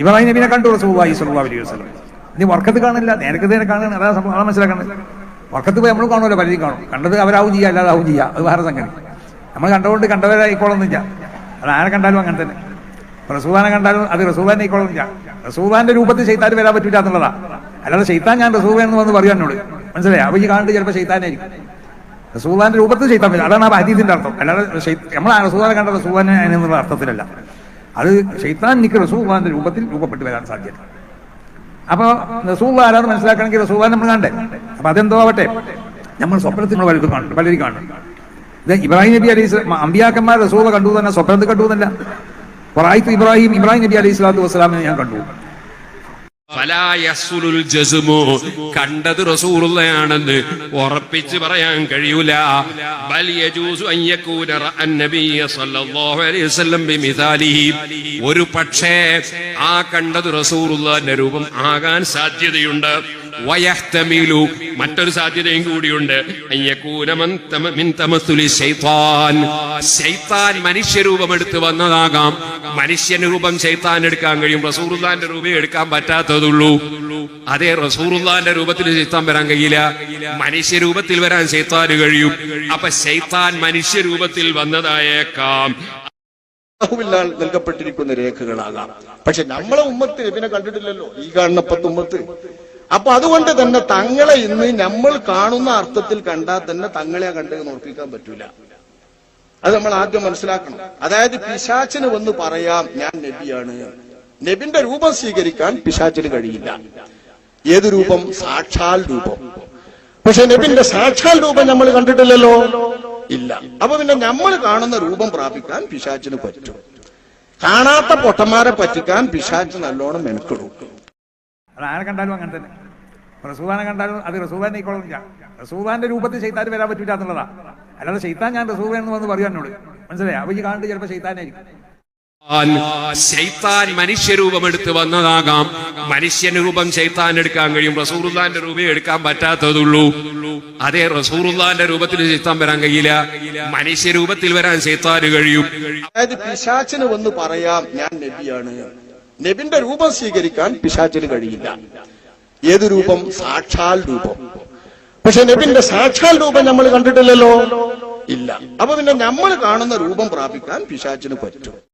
ഇബ്രാഹിം നബിനെ കണ്ടു റസൂലുള്ളാഹി സ്വല്ലല്ലാഹു അലൈഹി വസല്ലം. നീ വർക്കത്ത് കാണില്ല നേരത്തെ നേരെ കാണുന്ന അതാ സംഭവം മനസ്സിലാക്കണം. വർക്കത്ത് പോയി നമ്മൾ കാണുമല്ലോ പലരും കാണും. കണ്ടത് അവരാവും ചെയ്യുക അല്ലാതെ ആവും ചെയ്യുക അത് വേറെ സംഗതി. നമ്മൾ കണ്ടുകൊണ്ട് കണ്ടവരായിക്കോളൊന്നുമില്ല അത് ആരെ കണ്ടാലും അങ്ങനെ തന്നെ. റസൂദാനെ കണ്ടാലും അത് റസൂദാനെ ആയിക്കോളൊന്നുമില്ല റസൂദാന്റെ രൂപത്തിൽ ചെയ്താൽ വരാൻ പറ്റില്ല എന്നുള്ളതാ. അല്ലാതെ ചെയ്താൻ ഞാൻ റസൂദ എന്ന് വന്ന് പറയും എന്നോട്. മനസ്സിലായി? അപ്പൊ ഈ കാണുന്നത് ചിലപ്പോൾ ചെയ്താനായിരിക്കും റസൂദാന്റെ രൂപത്തിൽ ചെയ്താൻ പറ്റില്ല അതാണ് ആ അതീതിന്റെ അർത്ഥം. അല്ലാതെ നമ്മൾ റസൂദാനെ കണ്ട റസൂദാനെ എന്നുള്ള അർത്ഥത്തിലല്ല. അത് ഷെയ്ത്താൻ എനിക്ക് റസൂദാന്റെ രൂപത്തിൽ രൂപപ്പെട്ട് വരാൻ സാധ്യത. അപ്പൊ റസൂള്ള ആരാന്ന് മനസ്സിലാക്കണമെങ്കിൽ റസൂദാൻ നമ്മൾ കണ്ടേ അപ്പൊ അതെന്തോ ആവട്ടെ? നമ്മൾ സ്വപ്നത്തിൽ നമ്മൾ പലരും കാണും പലരും കാണും. ഇബ്രാഹിം നബി അലൈഹി അമ്പിയാക്കന്മാർ റസൂള കണ്ടു തന്നെ സ്വപ്നത്തിൽ കണ്ടു എന്നല്ല. ഇബ്രാഹിം ഇബ്രാഹിം നബി അലൈഹി സ്വലാത്തു വസ്സലാമിനെ ഞാൻ കണ്ടു. കണ്ടത് റസൂറുള്ളയാണെന്ന് ഉറപ്പിച്ച് പറയാൻ കഴിയൂല. ഒരു പക്ഷേ ആ കണ്ടത് റസൂറുള്ള രൂപം ആകാൻ സാധ്യതയുണ്ട്. വയഹ്തമിലു. മറ്റൊരു സാധ്യതയും കൂടിയുണ്ട്. ശൈത്താൻ. ശൈത്താൻ മനുഷ്യരൂപം എടുത്ത് വന്നതാകാം. മനുഷ്യന് രൂപം ശൈത്താൻ എടുക്കാൻ കഴിയും. റസൂറുല്ലാന്റെ രൂപം എടുക്കാൻ പറ്റാത്തതുള്ളൂ. അതേ റസൂറുല്ലാന്റെ രൂപത്തിൽ ശൈത്താൻ വരാൻ കഴിയില്ല. മനുഷ്യരൂപത്തിൽ വരാൻ ശൈത്താന് കഴിയും. അപ്പൊ ശൈത്താൻ മനുഷ്യരൂപത്തിൽ വന്നതായേക്കാം. നൽകപ്പെട്ടിരിക്കുന്ന രേഖകളാകാം. പക്ഷെ നമ്മളെ ഉമ്മത്ത് പിന്നെ കണ്ടിട്ടില്ലല്ലോ. ഈ കാണുന്ന പത്ത് ഉമ്മത്ത്. അപ്പൊ അതുകൊണ്ട് തന്നെ തങ്ങളെ ഇന്ന് നമ്മൾ കാണുന്ന അർത്ഥത്തിൽ കണ്ടാൽ തന്നെ തങ്ങളെ കണ്ടെന്ന് ഓർപ്പിക്കാൻ പറ്റൂല. അത് നമ്മൾ ആദ്യം മനസ്സിലാക്കണം. അതായത് പിശാച്ചിന് വന്ന് പറയാം ഞാൻ നബിയാണ്. നബിന്റെ രൂപം സ്വീകരിക്കാൻ പിശാച്ചിന് കഴിയില്ല. ഏത് രൂപം? സാക്ഷാൽ രൂപം. പക്ഷെ നബിന്റെ സാക്ഷാൽ രൂപം നമ്മൾ കണ്ടിട്ടില്ലല്ലോ. ഇല്ല. അപ്പൊ പിന്നെ നമ്മൾ കാണുന്ന രൂപം പ്രാപിക്കാൻ പിശാച്ചിന് പറ്റും. കാണാത്ത പൊട്ടന്മാരെ പറ്റിക്കാൻ പിശാച്ച് നല്ലോണം മെനക്കിടും. അത് ആരെ കണ്ടാലും അങ്ങനെ തന്നെ. റസൂദാനെ കണ്ടാലും അത് റസൂദാൻ ആയിക്കോളൊന്നുമില്ല റസൂദാന്റെ രൂപത്തിൽ ചെയ്താൽ വരാൻ പറ്റില്ല എന്നുള്ളതാ. അല്ലാതെ ചെയ്താൻ ഞാൻ റസൂദ എന്ന് വന്ന് പറയാൻ എന്നോട്. മനസ്സിലായി? അവയ്ക്ക് ഈ കാണുന്നത് ചിലപ്പോൾ ചെയ്താനായിരിക്കും ശൈത്താൻ മനുഷ്യരൂപം എടുത്ത് വന്നതാകാം. മനുഷ്യന് രൂപം ശൈത്താൻ എടുക്കാൻ കഴിയും. റസൂറുല്ലാന്റെ രൂപം എടുക്കാൻ പറ്റാത്തതുള്ളൂ. അതേ റസൂറുല്ലാന്റെ രൂപത്തിൽ ശൈത്താൻ വരാൻ കഴിയില്ല. മനുഷ്യരൂപത്തിൽ വരാൻ ശൈത്താൻ കഴിയും. അതായത് പിശാച്ചിന് വന്ന് പറയാം ഞാൻ നബിയാണ്. നബിന്റെ രൂപം സ്വീകരിക്കാൻ പിശാചിന് കഴിയില്ല. ഏത് രൂപം? സാക്ഷാൽ രൂപം. പക്ഷെ നബിന്റെ സാക്ഷാൽ രൂപം നമ്മൾ കണ്ടിട്ടില്ലല്ലോ. ഇല്ല. അപ്പൊ പിന്നെ നമ്മൾ കാണുന്ന രൂപം പ്രാപിക്കാൻ പിശാചിന് പറ്റും.